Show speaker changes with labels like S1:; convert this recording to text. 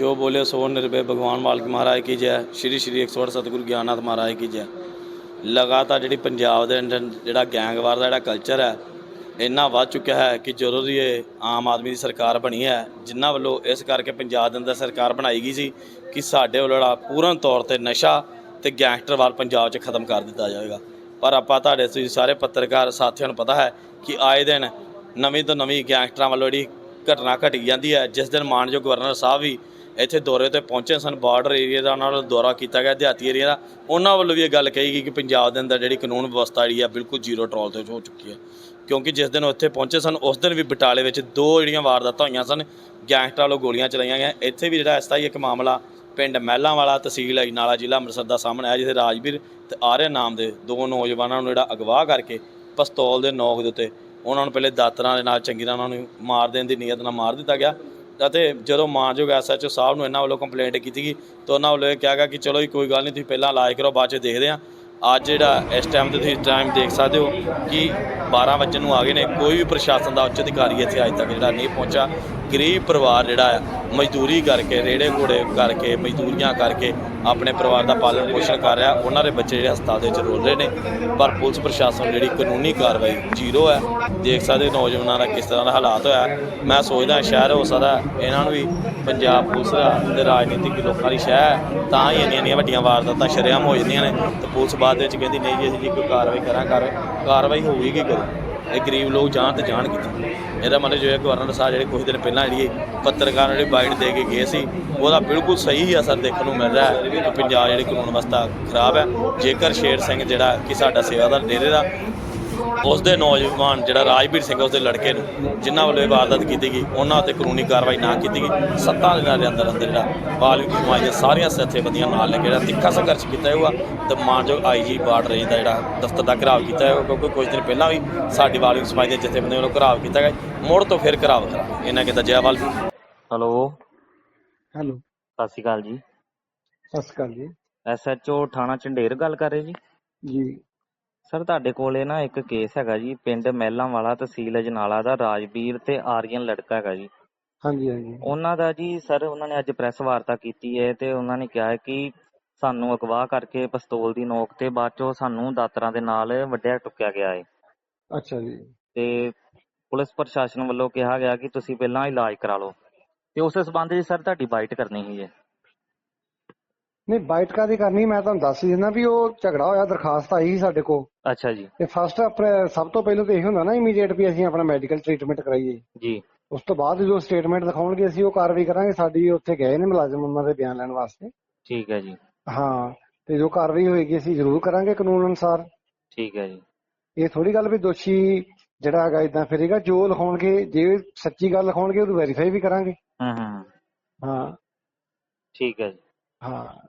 S1: ਜੋ ਬੋਲੇ ਸੋ ਨਿਰਭੈ ਭਗਵਾਨ ਮਾਲਕ ਮਹਾਰਾਜ ਕੀ ਜੈ, ਸ਼੍ਰੀ ਸ਼੍ਰੀ 108 ਸਤਿਗੁਰੂ ਗਿਆਨਨਾਥ ਮਹਾਰਾਜ ਕੀ ਜੈ। ਲਗਾਤਾਰ ਜਿਹੜੀ ਪੰਜਾਬ ਦੇ ਅੰਦਰ ਜਿਹੜਾ ਗੈਂਗਵਾਰ ਦਾ ਜਿਹੜਾ ਕਲਚਰ ਹੈ, ਇੰਨਾ ਵੱਧ ਚੁੱਕਿਆ ਹੈ ਕਿ ਜਦੋਂ ਦੀ ਇਹ ਆਮ ਆਦਮੀ ਦੀ ਸਰਕਾਰ ਬਣੀ ਹੈ ਜਿਨ੍ਹਾਂ ਵੱਲੋਂ ਇਸ ਕਰਕੇ ਪੰਜਾਬ ਦੇ ਅੰਦਰ ਸਰਕਾਰ ਬਣਾਈ ਗਈ ਸੀ ਕਿ ਸਾਡੇ ਵੱਲੋਂ ਜਿਹੜਾ ਪੂਰਨ ਤੌਰ ਤੇ ਨਸ਼ਾ ਤੇ ਗੈਂਗਸਟਰਵਾਦ ਪੰਜਾਬ 'ਚ ਖਤਮ ਕਰ ਦਿੱਤਾ ਜਾਵੇਗਾ। ਪਰ ਆਪਾਂ ਤੁਹਾਡੇ ਤੁਸੀਂ ਸਾਰੇ ਪੱਤਰਕਾਰ ਸਾਥੀਆਂ ਨੂੰ ਪਤਾ ਹੈ ਕਿ ਆਏ ਦਿਨ ਨਵੀਂ ਤੋਂ ਨਵੀਂ ਗੈਂਗਸਟਰਾਂ ਵੱਲੋਂ ਜਿਹੜੀ ਘਟਨਾ ਘਟੀ ਜਾਂਦੀ ਹੈ, ਜਿਸ ਦਿਨ ਮਾਨਯੋਗ ਗਵਰਨਰ ਸਾਹਿਬ ਵੀ ਇੱਥੇ ਦੌਰੇ ਤੇ ਪਹੁੰਚੇ ਸਨ। ਬਾਰਡਰ ਏਰੀਆ ਦਾ ਉਹਨਾਂ ਵੱਲੋਂ ਦੌਰਾ ਕੀਤਾ ਗਿਆ। ਦਿਹਾਤੀ ਏਰੀਆ ਦਾ ਉਹਨਾਂ ਵੱਲੋਂ ਵੀ ਇਹ ਗੱਲ ਕਹੀ ਗਈ ਕਿ ਪੰਜਾਬ ਦੇ ਅੰਦਰ ਜਿਹੜੀ ਕਾਨੂੰਨ ਵਿਵਸਥਾ ਜਿਹੜੀ ਆ ਬਿਲਕੁਲ ਜ਼ੀਰੋ ਟਰੋਲ ਤੇ ਹੋ ਚੁੱਕੀ ਹੈ। ਕਿਉਂਕਿ ਜਿਸ ਦਿਨ ਉੱਥੇ ਪਹੁੰਚੇ ਸਨ, ਉਸ ਦਿਨ ਵੀ ਬਟਾਲੇ ਵਿੱਚ ਦੋ ਜਿਹੜੀਆਂ ਵਾਰਦਾਤਾਂ ਹੋਈਆਂ ਸਨ, ਗੈਂਗਸਟਰਾਂ ਵੱਲੋਂ ਗੋਲੀਆਂ ਚਲਾਈਆਂ ਗਈਆਂ। ਇੱਥੇ ਵੀ ਜਿਹੜਾ ਇਸ ਤਰ੍ਹਾਂ ਹੀ ਇੱਕ ਮਾਮਲਾ ਪਿੰਡ ਮਹਿਲਾਂ ਵਾਲਾ ਤਹਿਸੀਲ ਅਜਨਾਲਾ ਜ਼ਿਲ੍ਹਾ ਅੰਮ੍ਰਿਤਸਰ ਦਾ ਸਾਹਮਣੇ ਆਇਆ, ਜਿੱਥੇ ਰਾਜਵੀਰ ਤੇ ਆਰਿਆ ਨਾਮ ਦੇ ਦੋ ਨੌਜਵਾਨਾਂ ਨੂੰ ਜਿਹੜਾ ਅਗਵਾ ਕਰਕੇ ਪਿਸਤੌਲ ਦੇ ਨੋਕ ਦੇ ਉੱਤੇ ਉਹਨਾਂ ਨੂੰ ਪਹਿਲੇ ਦਾਤਰਾਂ ਦੇ ਨਾਲ ਚੰਗੀ ਤਰ੍ਹਾਂ ਉਹਨਾਂ ਨੂੰ ਮਾਰ ਦੇਣ ਦੀ ਨੀਅਤ ਨਾਲ ਮਾਰ ਦਿੱਤਾ ਗਿਆ। ਅਤੇ ਜਦੋਂ ਮਾਨਯੋਗ ਐਸਐਚਓ ਸਾਹਿਬ ਨੂੰ ਇਹਨਾਂ ਵੱਲੋਂ ਕੰਪਲੇਂਟ ਕੀਤੀ ਗਈ ਤਾਂ ਉਹਨਾਂ ਵੱਲੋਂ ਇਹ ਕਿਹਾ ਗਿਆ ਕਿ ਚਲੋ ਜੀ, ਕੋਈ ਗੱਲ ਨਹੀਂ, ਤੁਸੀਂ ਪਹਿਲਾਂ ਇਲਾਜ ਕਰੋ, ਬਾਅਦ ਚ ਦੇਖਦੇ ਹਾਂ। ਅੱਜ ਜਿਹੜਾ ਇਸ ਟਾਈਮ ਤੇ ਤੁਸੀਂ ਟਾਈਮ ਦੇਖ ਸਕਦੇ ਹੋ ਕਿ 12 ਵਜੇ ਨੂੰ ਆ ਗਏ ਨੇ। ਕੋਈ ਵੀ ਪ੍ਰਸ਼ਾਸਨ ਦਾ ਉੱਚ ਅਧਿਕਾਰੀ ਇੱਥੇ ਅੱਜ ਤੱਕ ਜਿਹੜਾ ਨਹੀਂ ਪਹੁੰਚਾ ਗਰੀਬ ਪਰਿਵਾਰ ਜਿਹੜਾ ਹੈ, ਮਜ਼ਦੂਰੀ ਕਰਕੇ ਰੇੜੇ ਘੋੜੇ ਕਰਕੇ, ਮਜ਼ਦੂਰੀਆਂ ਕਰਕੇ ਆਪਣੇ ਪਰਿਵਾਰ ਦਾ ਪਾਲਣ ਪੋਸ਼ਣ ਕਰ ਰਿਹਾ, ਉਹਨਾਂ ਦੇ ਬੱਚੇ ਜਿਹੜੇ ਹਸਪਤਾਲ ਦੇ ਵਿੱਚ ਰੋਲ ਰਹੇ ਨੇ। ਪਰ ਪੁਲਿਸ ਪ੍ਰਸ਼ਾਸਨ ਜਿਹੜੀ ਕਾਨੂੰਨੀ ਕਾਰਵਾਈ ਜ਼ੀਰੋ ਹੈ, ਦੇਖ ਸਕਦੇ ਨੌਜਵਾਨਾਂ ਦਾ ਕਿਸ ਤਰ੍ਹਾਂ ਦਾ ਹਾਲਾਤ ਹੋਇਆ। ਮੈਂ ਸੋਚਦਾ ਸ਼ਹਿਰ ਹੋ ਸਕਦਾ ਇਹਨਾਂ ਨੂੰ ਵੀ ਪੰਜਾਬ ਪੁਲਿਸ ਦਾ ਤੇ ਰਾਜਨੀਤਿਕ ਲੋਕਾਂ ਦੀ ਸ਼ਹਿਰ ਹੈ, ਤਾਂ ਹੀ ਇੰਨੀਆਂ ਇੰਨੀਆਂ ਵੱਡੀਆਂ ਵਾਰਦਾਤਾਂ ਸ਼ਰੇਆਮ ਹੋ ਜਾਂਦੀਆਂ ਨੇ। ਤੇ ਪੁਲਿਸ ਬਾਅਦ ਵਿੱਚ ਕਹਿੰਦੀ, ਨਹੀਂ ਜੀ, ਅਸੀਂ ਕੋਈ ਕਾਰਵਾਈ ਕਰਾਂ ਕਰ ਕਾਰਵਾਈ ਹੋਊਗੀ ਕੀ ਕਰੂ? ਇਹ ਗਰੀਬ ਲੋਕ ਜਾਣ ਤੇ ਜਾਣ ਕਿੱਥੇ? ਇਹਦਾ ਮਤਲਬ ਜੋ ਹੈ ਗਵਰਨਰ ਸਾਹਿਬ ਜਿਹੜੇ ਕੁਝ ਦਿਨ ਪਹਿਲਾਂ ਜਿਹੜੀ ਪੱਤਰਕਾਰ ਜਿਹੜੀ ਬਾਈਟ ਦੇ ਕੇ ਗਏ ਸੀ, ਉਹਦਾ ਬਿਲਕੁਲ ਸਹੀ ਅਸਰ ਦੇਖਣ ਨੂੰ ਮਿਲ ਰਿਹਾ ਹੈ। ਕਿ ਪੰਜਾਬ ਜਿਹੜੀ ਕਾਨੂੰਨ ਵਿਵਸਥਾ ਖਰਾਬ ਹੈ। ਜੇਕਰ ਸ਼ੇਰ ਸਿੰਘ ਜਿਹੜਾ ਕਿ ਸਾਡਾ ਸੇਵਾਦਾਰ ਡੇਰੇ ਦਾ ਉਸ ਦੇ ਨੌਜਵਾਨ ਜਿਹੜਾ ਰਾਜਵੀਰ ਸਿੰਘ ਉਸ ਦੇ ਲੜਕੇ ਨੂੰ ਜਿਨ੍ਹਾਂ ਵੱਲੋਂ ਇਹ ਵਾਰਦਾਤ ਕੀਤੀ ਗਈ ਉਹਨਾਂ ਉੱਤੇ ਕਾਨੂੰਨੀ ਕਾਰਵਾਈ ਨਾ ਕੀਤੀ ਗਈ। ਸੱਤਾਂ ਦਿਨਾਂ ਦੇ ਅੰਦਰ ਅੰਦਰ ਜਿਹੜਾ ਵਾਲਮੀਕੀ ਸਮਾਜ ਦੀਆਂ ਸਾਰੀਆਂ ਜਥੇਬੰਦੀਆਂ ਨਾਲ ਲੈ ਕੇ ਜਿਹੜਾ ਤਿੱਖਾ ਸੰਘਰਸ਼ ਕੀਤਾ ਜਾਊਗਾ ਤੇ ਮਾਨਯੋਗ ਆਈਜੀ ਬਾਰਡਰ ਰੇਂਜ ਦਾ ਜਿਹੜਾ ਦਫ਼ਤਰ ਦਾ ਘਰਾਵ ਕੀਤਾ ਜਾਊਗਾ ਕਿਉਂਕਿ ਕੁਝ ਦਿਨ ਪਹਿਲਾਂ ਵੀ ਸਾਡੀ ਵਾਲਮੀਕੀ ਸਮਾਜ ਦੀਆਂ ਜਥੇਬੰਦੀਆਂ ਵੱਲੋਂ ਘਰਾਵ ਕੀਤਾ ਗਿਆ ਮੁੜ ਤੋਂ ਫਿਰ ਘਰਾਵ ਕਰਾਂਗੇ। ਇਹਨਾਂ ਕਹਿੰਦਾ ਜੈ। ਵਾਲਮੀਕੀ
S2: ਹੈਲੋ।
S3: ਹੈਲੋ।
S2: ਸਤਿ ਸ਼੍ਰੀ ਅਕਾਲ ਜੀ।
S3: ਸਤਿ ਸ਼੍ਰੀ ਅਕਾਲ ਜੀ।
S2: ਐਸਐਚਓ ਥਾਣਾ ਝੰਡੇਰ ਗੱਲ ਕਰ ਰਹੇ ਜੀ?
S3: ਜੀ।
S2: ਸਰ ਤੁਹਾਡੇ ਕੋਲੇ ਨਾ ਇੱਕ ਕੇਸ ਹੈਗਾ ਜੀ ਪਿੰਡ ਮਹਿਲਾਂ ਵਾਲਾ ਤਹਿਸੀਲ ਅਜਨਾਲਾ ਦਾ ਰਾਜਵੀਰ ਤੇ ਆਰੀਅਨ ਲੜਕਾ ਹੈਗਾ ਜੀ।
S3: ਹਾਂਜੀ ਹਾਂਜੀ।
S2: ਉਹਨਾਂ ਦਾ ਜੀ ਸਰ ਉਹਨਾਂ ਨੇ ਅੱਜ ਪ੍ਰੈਸ ਵਾਰਤਾ ਕੀਤੀ ਹੈ ਤੇ ਉਹਨਾਂ ਨੇ ਕਿਹਾ ਹੈ ਕਿ ਸਾਨੂੰ ਅਗਵਾ ਕਰਕੇ ਪਿਸਤੌਲ ਦੀ ਨੋਕ ਤੇ ਬਾਅਦ ਚੋਂ ਸਾਨੂੰ ਦਾਤਰਾਂ ਦੇ ਨਾਲ ਵੱਢਿਆ ਟੁੱਕਿਆ ਗਿਆ ਹੈ
S3: ਅੱਛਾ ਜੀ।
S2: ਤੇ ਪੁਲਿਸ ਪ੍ਰਸ਼ਾਸਨ ਵੱਲੋਂ ਕਿਹਾ ਗਿਆ ਕਿ ਤੁਸੀਂ ਪਹਿਲਾਂ ਇਲਾਜ ਕਰਾ ਲਓ। ਤੇ ਉਸ ਸਬੰਧ ਵਿੱਚ ਸਰ ਤੁਹਾਡੀ ਬਾਈਟ ਕਰਨੀ ਸੀ ਜੀ
S3: ਨਹੀਂ ਬਾਈਟ ਕਾਦੀ ਕਰਨੀ? ਮੈਂ ਤੁਹਾਨੂੰ ਦੱਸ ਹੀ ਦਿੰਦਾ ਵੀ ਉਹ ਝਗੜਾ ਹੋਇਆ ਦਰਖਾਸਤ ਆਈ ਸੀ ਸਾਡੇ ਕੋਲ।
S2: ਅੱਛਾ ਜੀ।
S3: ਤੇ ਫਸਟ ਆਪਣੇ ਸਭ ਤੋਂ ਪਹਿਲਾਂ ਤਾਂ ਇਹ ਹੁੰਦਾ ਨਾ ਇਮੀਡੀਏਟ ਵੀ ਅਸੀਂ ਆਪਣਾ ਮੈਡੀਕਲ ਟ੍ਰੀਟਮੈਂਟ ਕਰਾਈਏ।
S2: ਜੀ।
S3: ਉਸ ਤੋਂ ਬਾਅਦ ਜੋ ਸਟੇਟਮੈਂਟ ਦਿਖਾਉਣਗੇ ਅਸੀਂ ਉਹ ਕਾਰਵਾਈ ਕਰਾਂਗੇ। ਸਾਡੀ ਉੱਥੇ ਗਏ ਨੇ ਮੁਲਾਜ਼ਮ ਉਹਨਾਂ ਦੇ ਬਿਆਨ ਲੈਣ ਵਾਸਤੇ।
S2: ਠੀਕ ਹੈ ਜੀ।
S3: ਹਾਂ ਤੇ ਜੋ ਕਾਰਵਾਈ ਹੋਏਗੀ ਅਸੀਂ ਜ਼ਰੂਰ ਕਰਾਂਗੇ ਕਾਨੂੰਨ ਅਨੁਸਾਰ।
S2: ਠੀਕ ਹੈ ਜੀ।
S3: ਇਹ ਥੋੜੀ ਗੱਲ ਵੀ ਦੋਸ਼ੀ ਜਿਹੜਾ ਹੈਗਾ ਇਦਾਂ ਫਿਰੇਗਾ ਜੋ ਲਿਖਾਉਣਗੇ ਜੇ ਸੱਚੀ ਗੱਲ ਲਿਖਾਉਣਗੇ ਉਹਨੂੰ ਵੈਰੀਫਾਈ ਵੀ ਕਰਾਂਗੇ।
S2: ਹੂੰ ਹੂੰ।
S3: ਹਾਂ।
S2: ਠੀਕ ਹੈ ਜੀ।
S3: ਹਾਂ।